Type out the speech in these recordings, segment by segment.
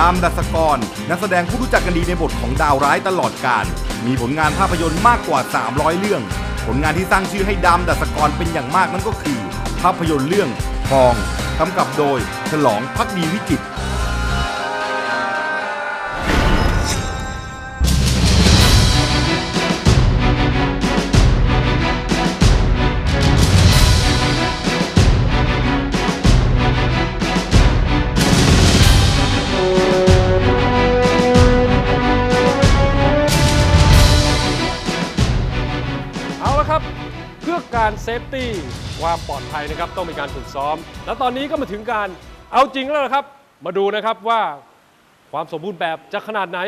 ดามดัสกร นักแสดงผู้รู้จักกันดีในบทของดาวร้ายตลอดกาลมีผลงานภาพยนตร์มากกว่า 300 เรื่อง ผลงานที่สร้างชื่อให้ดามดัสกรเป็นอย่างมากนั่นก็คือ ภาพยนตร์เรื่องทองกำกับโดย ฉลองพักดีวิจิตร การเซฟตี้ความปลอดภัยนะครับต้องมีการฝึกซ้อม แล้วตอนนี้ก็มาถึงการเอาจริงแล้วนะครับ มาดูนะครับว่าความสมบูรณ์แบบจะขนาดไหน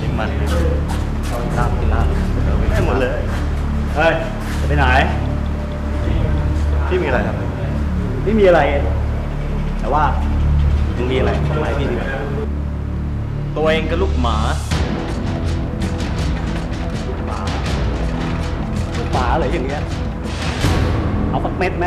กินมันตามกินเหล้าไม่หมดเลย เฮ้ย จะไปไหน พี่มีอะไรครับ ไม่มีอะไร แต่ว่ามึงมีอะไรทำไมพี่ดีกว่า ตัวเองกับลูกหมา ลูกหมาลูกหมาเลยอย่างเงี้ย เอาสักเม็ดไหม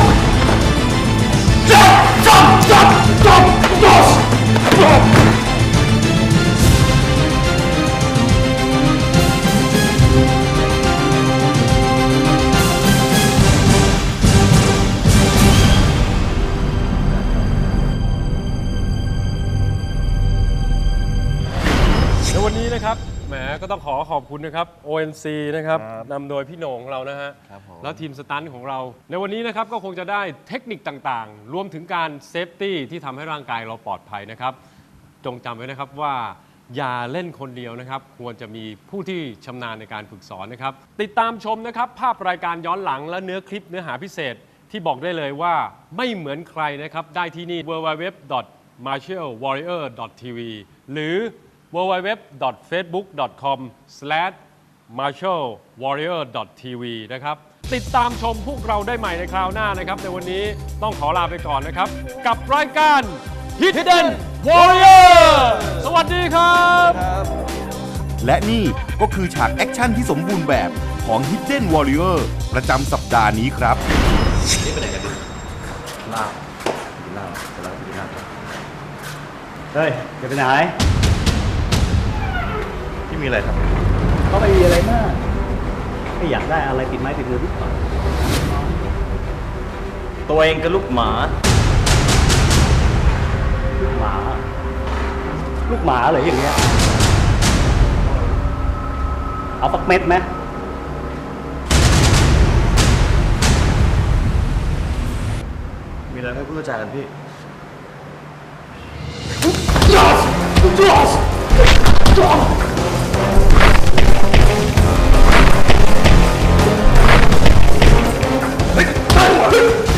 ต้องขอขอบคุณนะครับ ONC นะครับนำโดยพี่โหน่งของเรานะฮะแล้วทีมสตันท์ของเรา ในวันนี้นะครับก็คงจะได้เทคนิคต่างๆ รวมถึงการเซฟตี้ที่ทำให้ร่างกายเราปลอดภัยนะครับ จงจำไว้นะครับว่าอย่าเล่นคนเดียวนะครับ ควรจะมีผู้ที่ชำนาญในการฝึกสอนนะครับ ติดตามชมนะครับ ภาพรายการย้อนหลังและเนื้อคลิปเนื้อหาพิเศษ ที่บอกได้เลยว่าไม่เหมือนใครนะครับ ได้ที่นี่ www.martialwarrior.tv หรือ www.facebook.com/martialwarrior.tv นะครับ ติดตามชมพวกเราได้ใหม่ในคราวหน้านะครับ ในวันนี้ต้องขอลาไปก่อนนะครับ กับรายการ Hidden Warrior สวัสดีครับ และนี่ก็คือฉากแอคชั่นที่สมบูรณ์แบบของ Hidden Warrior ประจำสัปดาห์นี้ครับเหล้ากินเหล้าจะเหล้ากินเหล้าเฮ้ยจะไปไหนที่ มีอะไรครับก็ไม่มีอะไรมากไม่อยากได้อะไรติดไม้ติดมือนิดหน่อยตัวเองกับลูกหมา ลูกหมา ลูกหมาเหรออย่างเงี้ย เอาสักเม็ดไหมมีอะไรให้พูดจากันพี่ เ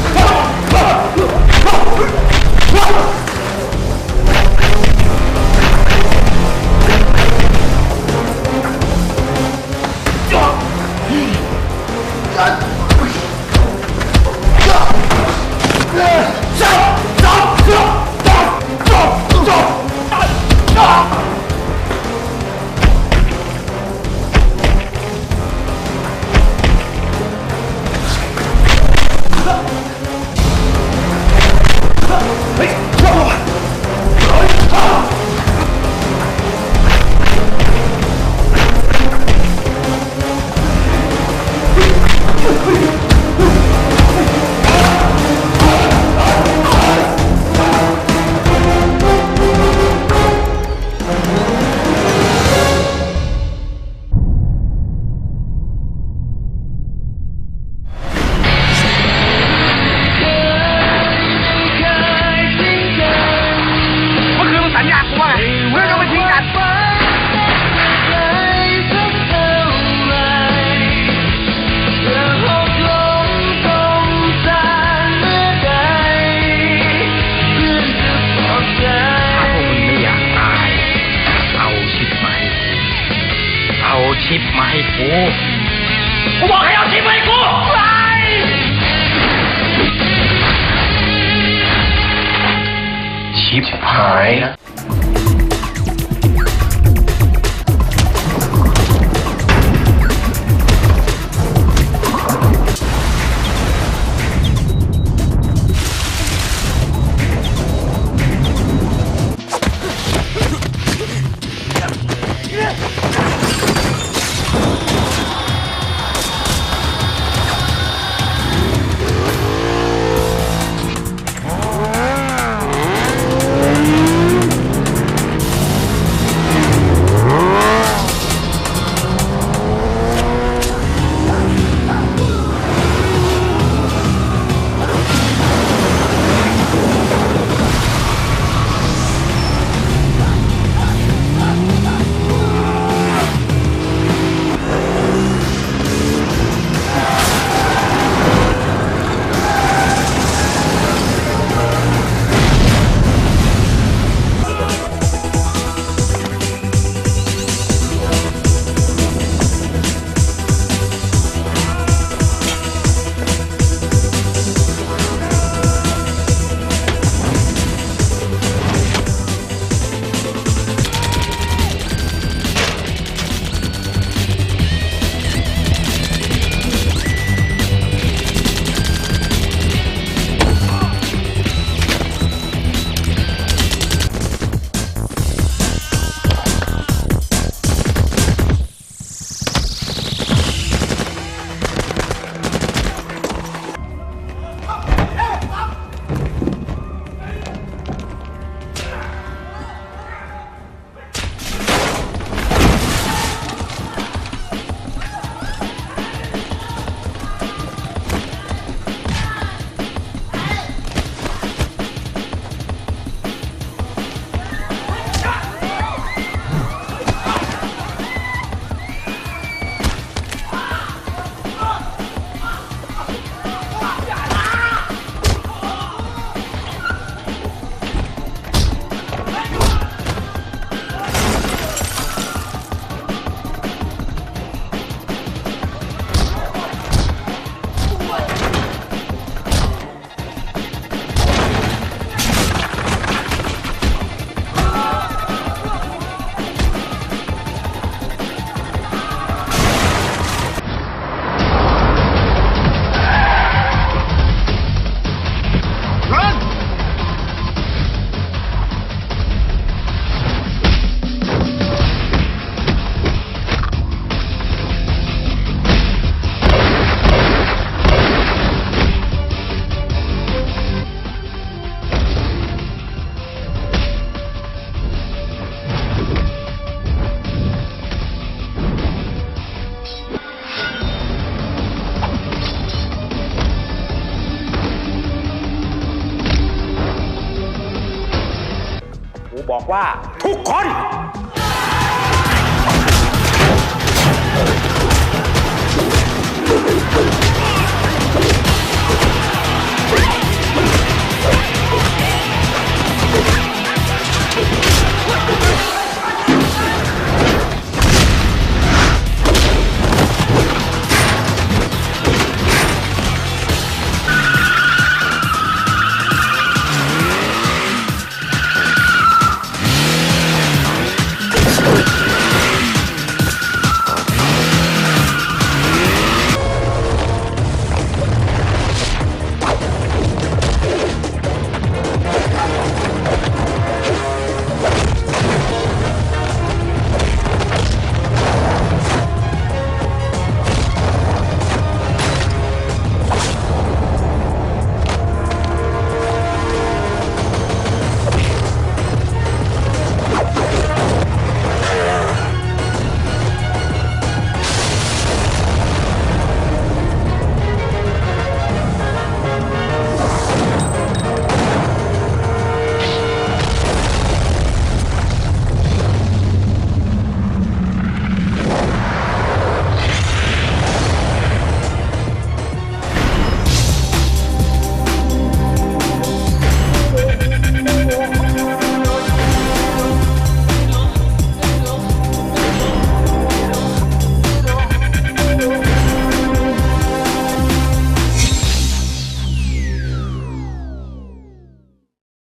ว่าทุกคน